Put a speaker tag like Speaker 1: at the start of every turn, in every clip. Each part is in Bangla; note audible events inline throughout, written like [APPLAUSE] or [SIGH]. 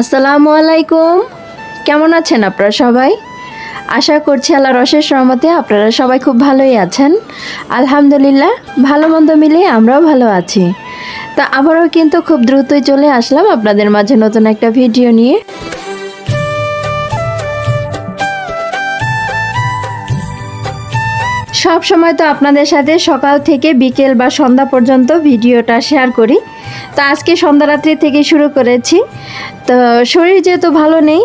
Speaker 1: আসসালামু আলাইকুম। কেমন আছেন আপনারা সবাই? আশা করছি আল্লাহ রসের সহমতে আপনারা সবাই খুব ভালোই আছেন। আলহামদুলিল্লাহ, ভালো মন্দ মিলিয়ে আমরাও ভালো আছি। তা আবারও কিন্তু খুব দ্রুতই চলে আসলাম আপনাদের মাঝে নতুন একটা ভিডিও নিয়ে। সব সময় তো আপনাদের সাথে সকাল থেকে বিকেল বা সন্ধ্যা পর্যন্ত ভিডিওটা শেয়ার করি। তো আজকে সন্ধ্যা রাত্রি থেকে শুরু করেছি। তো শরীর যেহেতু ভালো নেই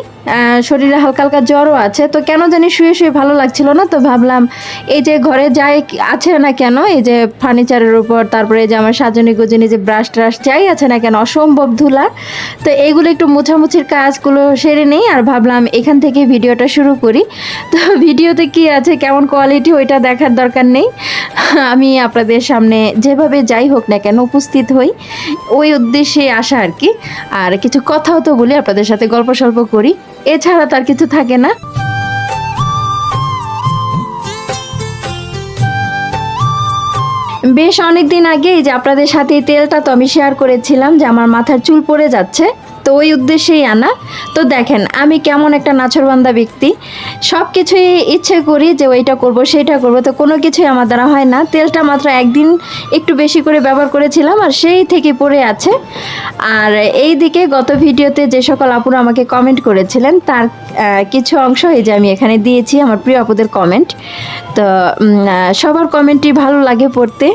Speaker 1: শরীরে হালকা হালকা জ্বরও আছে, তো কেন জানি শুয়ে শুয়ে ভালো লাগছিল না, তো ভাবলাম এই যে ঘরে যাই আছে না কেন, এই যে ফার্নিচারের উপর, তারপরে এই যে আমার সাজনি গুজনি যে ব্রাশ ট্রাশ যাই আছে না কেন, অসম্ভব ধুলা। তো এইগুলো একটু মোছামুছির কাজগুলো সেরে নেই আর ভাবলাম এখান থেকে ভিডিওটা শুরু করি। তো ভিডিওতে কি আছে, কেমন কোয়ালিটি ওইটা দেখার দরকার নেই। আমি আপনাদের সামনে যেভাবে যাই হোক না কেন উপস্থিত হই। ওই উদ্দেশ্যে আসা আর কি। আর কিছু কথাও তো বলি, আপনাদের সাথে গল্প সল্প করি। এছাড়া তার কিছু থাকে না। বেশ অনেকদিন আগে এই যে আপনাদের সাথে তেলটা তো আমি শেয়ার করেছিলাম, যে আমার মাথার চুল পড়ে যাচ্ছে। তো ওই উদ্দেশ্যেই আনা। তো দেখেন, আমি কেমন একটা নাছরবান্ধা ব্যক্তি। সব কিছুই ইচ্ছে করি যে ওইটা করব, সেইটা করব। তো কোনো কিছুই আমার দ্বারা হয় না। তেলটা মাত্র একদিন একটু বেশি করে ব্যবহার করেছিলাম আর সেই থেকে পড়ে আছে। আর এই দিকে গত ভিডিওতে যে সকল আপুরা আমাকে কমেন্ট করেছিলেন, তার কিছু অংশ এই যে আমি এখানে দিয়েছি আমার প্রিয় আপুদের কমেন্ট তো সবার কমেন্টই ভালো লাগে পড়তে।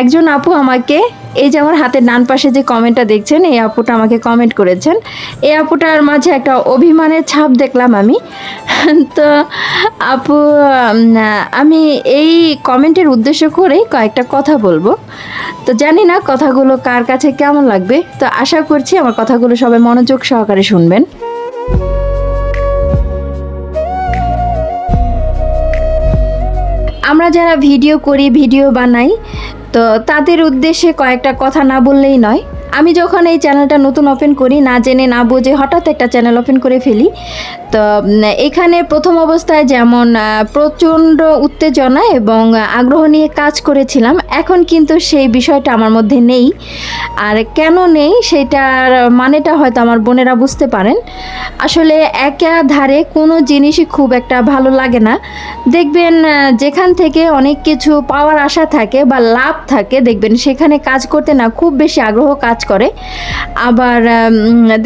Speaker 1: একজন আপু আমাকে, এই যে আমার হাতের ডান পাশে যে কমেন্টটা দেখছেন, এই আপুটা আমাকে কমেন্ট করেছেন। এই আপুটার মাঝে একটা অভিমানের ছাপ দেখলাম আমি। [LAUGHS] তো আপু আমি এই কমেন্টের উদ্দেশ্য করেই কয়েকটা কথা বলব। তো জানি না কথাগুলো কার কাছে কেমন লাগবে। তো আশা করছি আমার কথাগুলো সবাই মনোযোগ সহকারে শুনবেন। আমরা যারা ভিডিও করি ভিডিও বানাই তো তাদের উদ্দেশ্যে কয়েকটা কথা না বললেই নয়। আমি যখন এই চ্যানেলটা নতুন ওপেন করি, না জেনে, না বুঝে হঠাৎ একটা চ্যানেল ওপেন করে ফেলি। তো এখানে প্রথম অবস্থায় যেমন প্রচণ্ড উত্তেজনা এবং আগ্রহ নিয়ে কাজ করেছিলাম, এখন কিন্তু সেই বিষয়টা আমার মধ্যে নেই। আর কেন নেই, সেটার মানেটা হয়তো আমার বোনেরা বুঝতে পারেন। আসলে একাধারে কোনো জিনিসই খুব একটা ভালো লাগে না। দেখবেন যেখান থেকে অনেক কিছু পাওয়ার আশা থাকে বা লাভ থাকে, দেখবেন সেখানে কাজ করতে না খুব বেশি আগ্রহ কাজ করে। আবার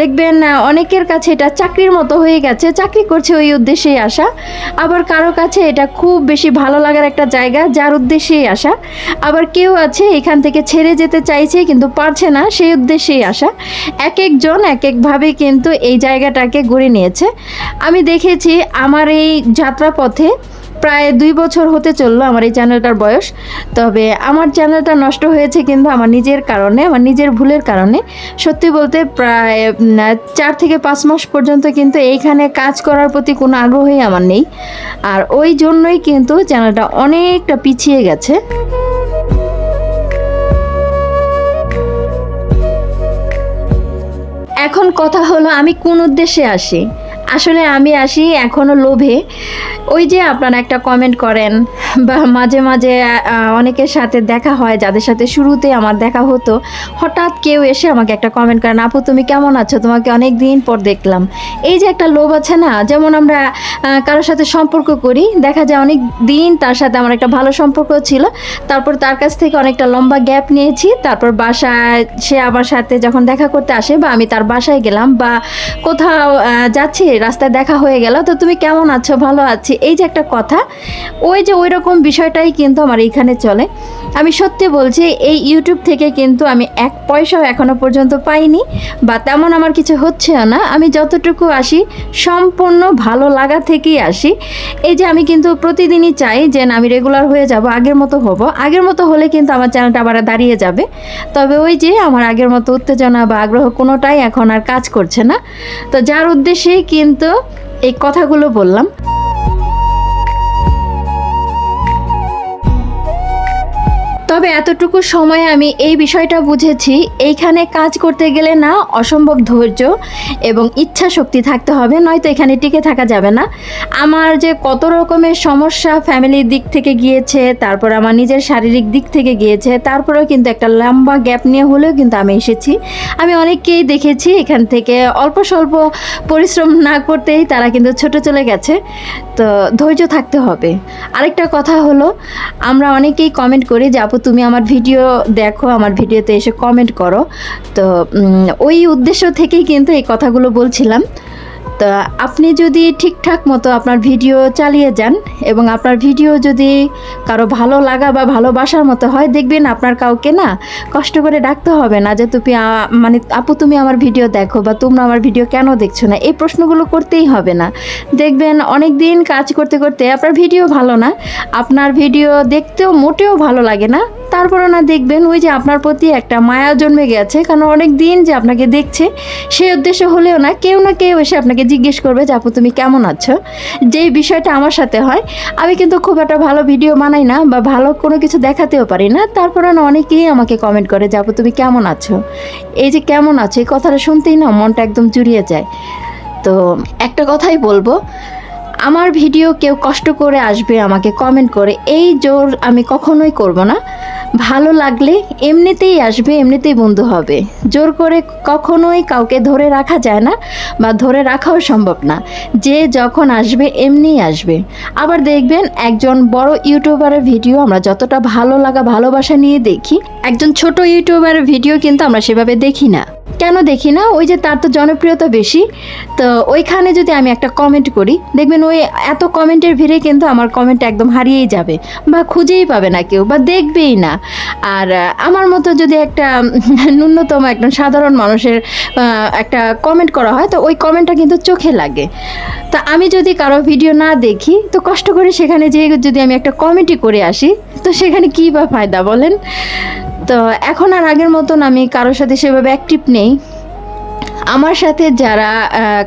Speaker 1: দেখবেন, অনেকের কাছে এটা চাকরির মতো হয়ে গেছে, চাকরি করছে ওই উদ্দেশ্যেই আসা। আবার কারও কাছে এটা খুব বেশি ভালো লাগার একটা জায়গা, যার উদ্দেশ্যেই আসা। আবার কেউ আছে, এখান থেকে ছেড়ে যেতে চাইছে, কিন্তু পারছে না, সেই উদ্দেশ্যেই আসা। এক একজন, এক একভাবে কিন্তু এই জায়গাটাকে গড়ে নিয়েছে। আমি দেখেছি, আমার এই যাত্রাপথে প্রায় দুই বছর হতে চলল আমার এই চ্যানেলটার বয়স। তবে আমার চ্যানেলটা নষ্ট হয়েছে কিন্তু আমার নিজের কারণে, আমার নিজের ভুলের কারণে। সত্যি বলতে প্রায় চার থেকে পাঁচ মাস পর্যন্ত কিন্তু এইখানে কাজ করার প্রতি কোনো আগ্রহই আমার নেই। আর ওই জন্যই কিন্তু চ্যানেলটা অনেকটা পিছিয়ে গেছে। এখন কথা হলো আমি কোন উদ্দেশ্যে আসি? আসলে আমি আসি এখনও লোভে। ওই যে আপনারা একটা কমেন্ট করেন, বা মাঝে মাঝে অনেকের সাথে দেখা হয়, যাদের সাথে শুরুতে আমার দেখা হতো। হঠাৎ কেউ এসে আমাকে একটা কমেন্ট করেন, আপু, তুমি কেমন আছো? তোমাকে অনেক দিন পর দেখলাম। এই যে একটা লোভ আছে না, যেমন আমরা কারোর সাথে সম্পর্ক করি, দেখা যায় অনেক দিন তার সাথে আমার একটা ভালো সম্পর্ক ছিল। তারপর তার কাছ থেকে অনেকটা লম্বা গ্যাপ নিয়েছি, তারপর বাসায়, সে আমার সাথে যখন দেখা করতে আসে, বা আমি তার বাসায় গেলাম, বা কোথাও যাচ্ছি রাস্তায় দেখা হয়ে গেল। তো তুমি কেমন আছো? ভালো আছি। এই যে একটা কথা, ওই যে ওই রকম বিষয়টাই কিন্তু আমার এখানে চলে। আমি সত্যি বলছি, এই ইউটিউব থেকে কিন্তু আমি এক পয়সাও এখনও পর্যন্ত পাইনি, বা তেমন আমার কিছু হচ্ছেও না। আমি যতটুকু আসি, সম্পূর্ণ ভালো লাগা থেকেই আসি। এই যে আমি কিন্তু প্রতিদিনই চাই যে আমি রেগুলার হয়ে যাব, আগের মতো হব। আগের মতো হলে কিন্তু আমার চ্যানেলটা আবার দাঁড়িয়ে যাবে। তবে ওই যে আমার আগের মতো উত্তেজনা বা আগ্রহ কোনোটাই এখন আর কাজ করছে না। তো যার উদ্দেশ্যেই কিন্তু এই কথাগুলো বললাম। তবে এতটুকু সময়ে আমি এই বিষয়টা বুঝেছি, এইখানে কাজ করতে গেলে না অসম্ভব ধৈর্য এবং ইচ্ছা শক্তি থাকতে হবে, নয়তো এখানে টিকে থাকা যাবে না। আমার যে কত রকমের সমস্যা ফ্যামিলির দিক থেকে গিয়েছে, তারপর আমার নিজের শারীরিক দিক থেকে গিয়েছে, তারপরেও কিন্তু একটা লম্বা গ্যাপ নিয়ে হলেও কিন্তু আমি এসেছি। আমি অনেককেই দেখেছি, এখান থেকে অল্প স্বল্প পরিশ্রম না করতেই তারা কিন্তু ছোট চলে গেছে। তো ধৈর্য থাকতে হবে। আরেকটা কথা হলো, আমরা অনেকেই কমেন্ট করি যে, আপু তুমি আমার ভিডিও দেখো, আমার ভিডিওতে এসে কমেন্ট করো। তো ওই উদ্দেশ্য থেকেই কিন্তু এই কথাগুলো বলছিলাম। তা, আপনি যদি ঠিকঠাক মতো আপনার ভিডিও চালিয়ে যান এবং আপনার ভিডিও যদি কারও ভালো লাগা বা ভালোবাসার মতো হয়, দেখবেন আপনার কাউকে না কষ্ট করে ডাকতে হবে না যে, তুমি মানে আপু, তুমি আমার ভিডিও দেখো বা তোমরা আমার ভিডিও কেন দেখছ না? এই প্রশ্নগুলো করতেই হবে না। দেখবেন অনেক দিন কাজ করতে করতে আপনার ভিডিও ভালো না। আপনার ভিডিও দেখতেও মোটেও ভালো লাগে না। তারপরও না দেখবেন ওই যে আপনার প্রতি একটা মায়া জন্মে গেছে, কারণ অনেক দিন যে আপনাকে দেখছে, সেই উদ্দেশ্য হলেও না কেউ না কেউ এসে আপনাকে জিজ্ঞেস করবে যে, আপু, তুমি কেমন আছো? যেই বিষয়টা আমার সাথে হয়, আমি কিন্তু খুব একটা ভালো ভিডিও বানাই না বা ভালো কোনো কিছু দেখাতেও পারি না। তারপরে না অনেকেই আমাকে কমেন্ট করে যে, আপু, তুমি কেমন আছো? এই যে কেমন আছো, এই কথাটা শুনতেই না মনটা একদম জুড়িয়ে যায়। তো একটা কথাই বলব, আমার ভিডিও কেউ কষ্ট করে আসবে আমাকে কমেন্ট করে, এই জোর আমি কখনোই করব না। ভালো লাগলে এমনিতেই আসবে, এমনিতেই বন্ধু হবে। জোর করে কখনোই কাউকে ধরে রাখা যায় না বা ধরে রাখাও সম্ভব না। যে যখন আসবে, এমনিই আসবে। আবার দেখবেন একজন বড় ইউটিউবারের ভিডিও আমরা যতটা ভালো লাগা, ভালোবাসা নিয়ে দেখি, একজন ছোট ইউটিউবারের ভিডিও কিন্তু আমরা সেভাবে দেখি না। কেন দেখি না? ওই যে তার তো জনপ্রিয়তা বেশি। তো ওইখানে যদি আমি একটা কমেন্ট করি, দেখবেন ওই এত কমেন্টের ভিড়ে কিন্তু আমার কমেন্ট একদম হারিয়েই যাবে বা খুঁজেই পাবে না কেউ বা দেখবেই না। আর আমার মতো যদি একটা [LAUGHS] ন্যূনতম একদম সাধারণ মানুষের একটা কমেন্ট করা হয়, তো ওই কমেন্টটা কিন্তু চোখে লাগে। তা আমি যদি কারও ভিডিও না দেখি, তো কষ্ট করে সেখানে যেয়ে যদি আমি একটা কমেন্টই করে আসি, তো সেখানে কী বা ফায়দা বলেন? তো এখন আর আগের মতন আমি কারোর সাথে সেভাবে অ্যাক্টিভ নেই। আমার সাথে যারা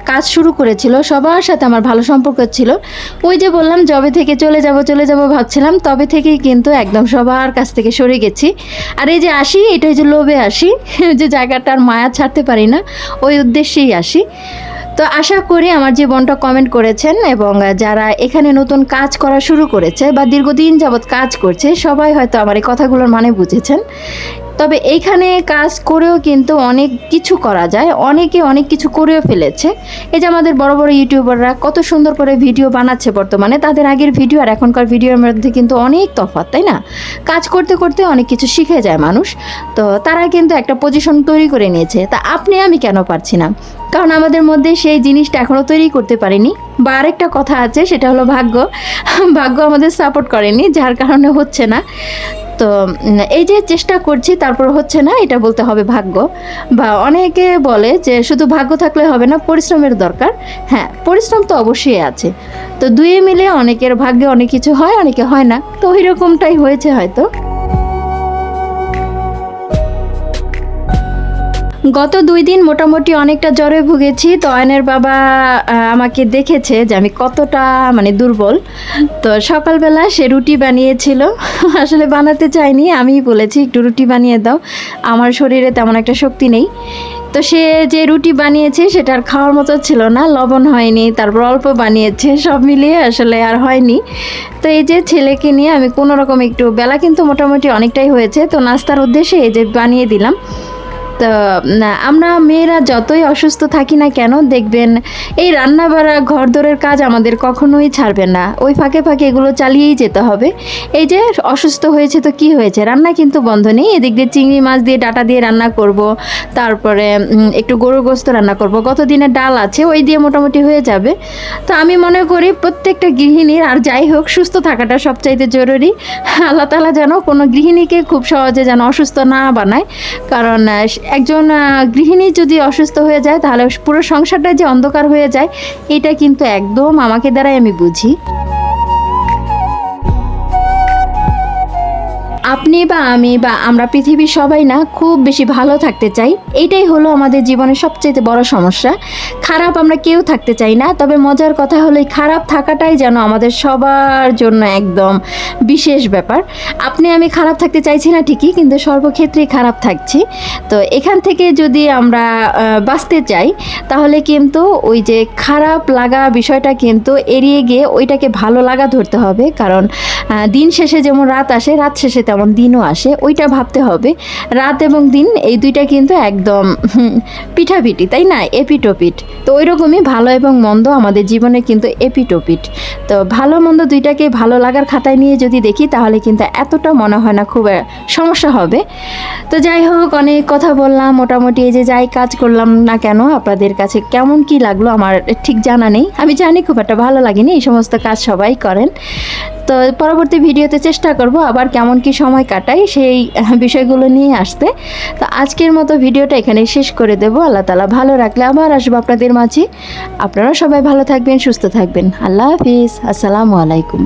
Speaker 1: কাজ শুরু করেছিল, সবার সাথে আমার ভালো সম্পর্ক ছিল। ওই যে বললাম জবে থেকে চলে যাব চলে যাব ভাবছিলাম, তবে থেকেই কিন্তু একদম সবার কাছ থেকে সরে গেছি। আর এই যে আসি, এটা যে লোভে আসি, [LAUGHS] যে জায়গাটার মায়া ছাড়তে পারি না, ওই উদ্দেশ্যেই আসি। তো আশা করি আমার যে কমেন্ট করেছেন এবং যারা এখানে নতুন কাজ করা শুরু করেছে বা দীর্ঘদিন যাবৎ কাজ করছে, সবাই হয়তো আমার এই কথাগুলোর মানে বুঝেছেন। তবে এইখানে কাজ করেও কিন্তু অনেক কিছু করা যায়। অনেকে অনেক কিছু করেও ফেলেছে। এই যে আমাদের বড় বড় ইউটিউবাররা কত সুন্দর করে ভিডিও বানাচ্ছে বর্তমানে। তাদের আগের ভিডিও আর এখনকার ভিডিওর মধ্যে কিন্তু অনেক তফাৎ, তাই না? কাজ করতে করতে অনেক কিছু শিখে যায় মানুষ। তো তারা কিন্তু একটা পজিশন তৈরি করে নিয়েছে। তা আপনি আমি কেন পারছি না? কারণ আমাদের মধ্যে সেই জিনিসটা এখনও তৈরি করতে পারিনি। বা আরেকটা কথা আছে, সেটা হলো ভাগ্য। ভাগ্য আমাদের সাপোর্ট করেনি, যার কারণে হচ্ছে না। তো এই যে চেষ্টা করছি, তারপর হচ্ছে না, এটা বলতে হবে ভাগ্য। বা অনেকে বলে যে শুধু ভাগ্য থাকলে হবে না, পরিশ্রমের দরকার। হ্যাঁ পরিশ্রম তো অবশ্যই আছে। তো দুয়ে মিলে অনেকের ভাগ্যে অনেক কিছু হয়, অনেকে হয় না। তো ওই রকমটাই হয়েছে হয়তো। গত দুই দিন মোটামুটি অনেকটা জ্বরে ভুগেছি, তো অয়নের বাবা আমাকে দেখেছে যে আমি কতটা মানে দুর্বল। তো সকালবেলা সে রুটি বানিয়েছিল, [LAUGHS] আসলে বানাতে চাইনি আমি বলেছি, একটু রুটি বানিয়ে দাও। আমার শরীরে তেমন একটা শক্তি নেই। তো সে যে রুটি বানিয়েছে, সেটা আর খাওয়ার মতো ছিল না, লবণ হয়নি, তারপর অল্প বানিয়েছে, সব মিলিয়ে আসলে আর হয়নি। তো এই যে ছেলেকে নিয়ে আমি কোনো রকম একটু, বেলা কিন্তু মোটামুটি অনেকটাই হয়েছে, তো নাস্তার উদ্দেশ্যে এই যে বানিয়ে দিলাম। তো আমরা মেয়েরা যতই অসুস্থ থাকি না কেন, দেখবেন এই রান্না বাড়া ঘর দরের কাজ আমাদের কখনোই ছাড়বে না। ওই ফাঁকে ফাঁকে এগুলো চালিয়েই যেতে হবে। এই যে অসুস্থ হয়েছে তো কি হয়েছে? রান্না কিন্তু বন্ধ নেই। এদিক দিয়ে চিংড়ি মাছ দিয়ে ডাটা দিয়ে রান্না করব, তারপরে একটু গরুর গোস্ত রান্না করব। গত দিনের ডাল আছে, ওই দিয়ে মোটামুটি হয়ে যাবে। তো আমি মনে করি প্রত্যেকটা গৃহিণীর, আর যাই হোক, সুস্থ থাকাটা সবচাইতে জরুরি। আল্লাহ তালা যেন কোনো গৃহিণীকে খুব সহজে যেন অসুস্থ না বানায়। কারণ একজন গৃহিণী যদি অসুস্থ হয়ে যায়, তাহলে পুরো সংসারটা যে অন্ধকার হয়ে যায়, এটা কিন্তু একদম আমাকে দ্বারাই আমি বুঝি। আপনি বা আমি বা আমরা পৃথিবীর সবাই না খুব বেশি ভালো থাকতে চাই। এইটাই হলো আমাদের জীবনের সবচেয়ে বড় সমস্যা। খারাপ আমরা কেউ থাকতে চাই না, তবে মজার কথা হলো এই খারাপ থাকাটাই যেন আমাদের সবার জন্য একদম বিশেষ ব্যাপার। আপনি আমি খারাপ থাকতে চাইছি না ঠিকই, কিন্তু সর্বক্ষেত্রেই খারাপ থাকছি। তো এখান থেকে যদি আমরা বাঁচতে চাই, তাহলে কিন্তু ওই যে খারাপ লাগা বিষয়টা কিন্তু এড়িয়ে গিয়ে ওইটাকে ভালো লাগা ধরতে হবে। কারণ দিন শেষে যেমন রাত আসে, রাত শেষে তেমন দিনও আসে, ওইটা ভাবতে হবে। রাত এবং দিন, এই দুইটা কিন্তু একদম পিঠাপিঠি, তাই না? এপিটোপিট। তো ওই রকমই ভালো এবং মন্দ আমাদের জীবনে কিন্তু এপিটোপিট। তো ভালো মন্দ দুইটাকে ভালো লাগার খাতায় নিয়ে যদি দেখি, তাহলে কিন্তু এতটা মনে হয় না, খুব সমস্যা হবে। তো যাই হোক, অনেক কথা বললাম, মোটামুটি এই যে যাই কাজ করলাম না কেন, আপনাদের কাছে কেমন কি লাগল আমার ঠিক জানা নেই। আমি জানি খুব একটা ভালো লাগেনি, এই সমস্ত কাজ সবাই করেন। তো পরবর্তী ভিডিওতে চেষ্টা করব আবার কেমন কি সময় কাটাই সেই বিষয়গুলো নিয়ে আসতে। তো আজকের মতো ভিডিওটা এখানে শেষ করে দেবো। আল্লাহ তালা ভালো রাখলে আবার আসব আপনাদের মাঝে। আপনারা সবাই ভালো থাকবেন, সুস্থ থাকবেন। আল্লাহ হাফিজ। আসসালামু আলাইকুম।